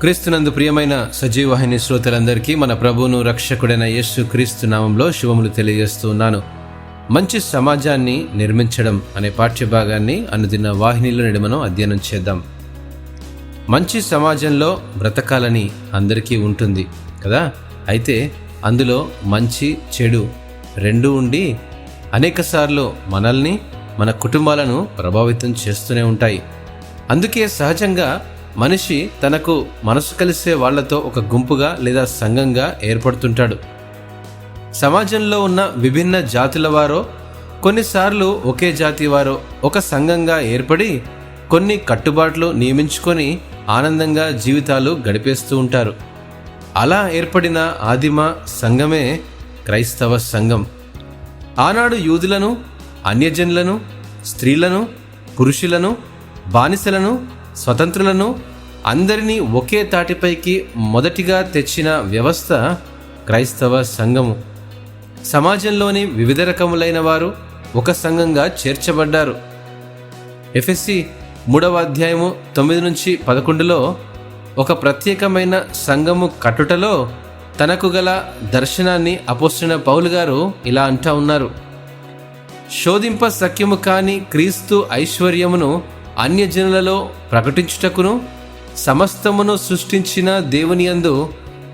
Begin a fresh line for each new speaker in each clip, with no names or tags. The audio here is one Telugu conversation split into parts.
క్రీస్తునందు ప్రియమైన సజీవవాహిని శ్రోతలందరికీ మన ప్రభువును రక్షకుడైన యేసు క్రీస్తు నామంలో శుభములు తెలియజేస్తున్నాను మంచి సమాజాన్ని నిర్మించడం అనే పాఠ్యభాగాన్ని అనుదిన వాహినిలో నేడు మనం అధ్యయనం చేద్దాం. మంచి సమాజంలో బ్రతకాలని అందరికీ ఉంటుంది కదా? అయితే అందులో మంచి చెడు రెండూ ఉండి అనేకసార్లు మనల్ని మన కుటుంబాలను ప్రభావితం చేస్తూనే ఉంటాయి. అందుకే సహజంగా మనిషి తనకు మనసు కలిసే వాళ్ళతో ఒక గుంపుగా లేదా సంఘంగా ఏర్పడుతుంటాడు. సమాజంలో ఉన్న విభిన్న జాతుల వారో కొన్నిసార్లు ఒకే జాతి వారో ఒక సంఘంగా ఏర్పడి కొన్ని కట్టుబాట్లు నియమించుకొని ఆనందంగా జీవితాలు గడిపేస్తూ ఉంటారు. అలా ఏర్పడిన ఆదిమ సంఘమే క్రైస్తవ సంఘం. ఆనాడు యూదులను అన్యజనులను స్త్రీలను పురుషులను బానిసలను స్వతంత్రులను అందరినీ ఒకే తాటిపైకి మొదటిగా తెచ్చిన వ్యవస్థ క్రైస్తవ సంఘము. సమాజంలోని వివిధ రకములైన వారు ఒక సంఘంగా చేర్చబడ్డారు. ఎఫ్ఎస్సి మూడవ అధ్యాయము తొమ్మిది నుంచి పదకొండులో ఒక ప్రత్యేకమైన సంఘము కట్టుటలో తనకు గల దర్శనాన్ని అపోసిన పౌలు గారు ఇలా అంటా ఉన్నారు. శోధింప సఖ్యము కాని క్రీస్తు ఐశ్వర్యమును అన్యజనులలో ప్రకటించుటకును సమస్తమును సృష్టించిన దేవుని యందు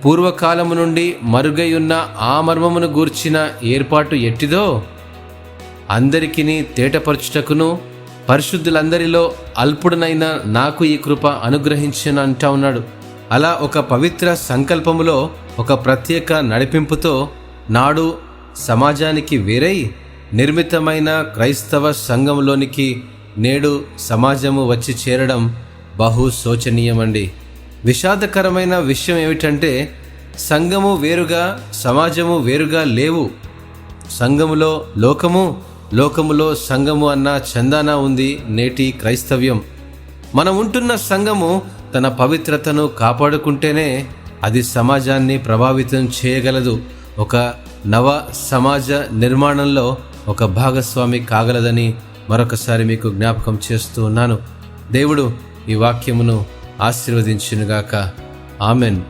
పూర్వకాలము నుండి మరుగై ఉన్న ఆ మర్మమును గూర్చిన ఏర్పాటు ఎట్టిదో అందరికిని తేటపరచుటకును పరిశుద్ధులందరిలో అల్పుడనైన నాకు ఈ కృప అనుగ్రహించిన అంటా ఉన్నాడు. అలా ఒక పవిత్ర సంకల్పములో ఒక ప్రత్యేక నడిపింపుతో నాడు సమాజానికి వేరై నిర్మితమైన క్రైస్తవ సంఘంలోనికి నేడు సమాజము వచ్చి చేరడం బహు శోచనీయమండి. విషాదకరమైన విషయం ఏమిటంటే సంఘము వేరుగా సమాజము వేరుగా లేవు. సంఘములో లోకము లోకములో సంఘము అన్న చందాన ఉంది నేటి క్రైస్తవ్యం. మనం ఉంటున్న సంఘము తన పవిత్రతను కాపాడుకుంటేనే అది సమాజాన్ని ప్రభావితం చేయగలదు. ఒక నవ సమాజ నిర్మాణంలో ఒక భాగస్వామి కాగలదని మరొకసారి మీకు జ్ఞాపకం చేస్తూ ఉన్నాను. దేవుడు ఈ వాక్యమును ఆశీర్వదించినగాక. ఆమెన్.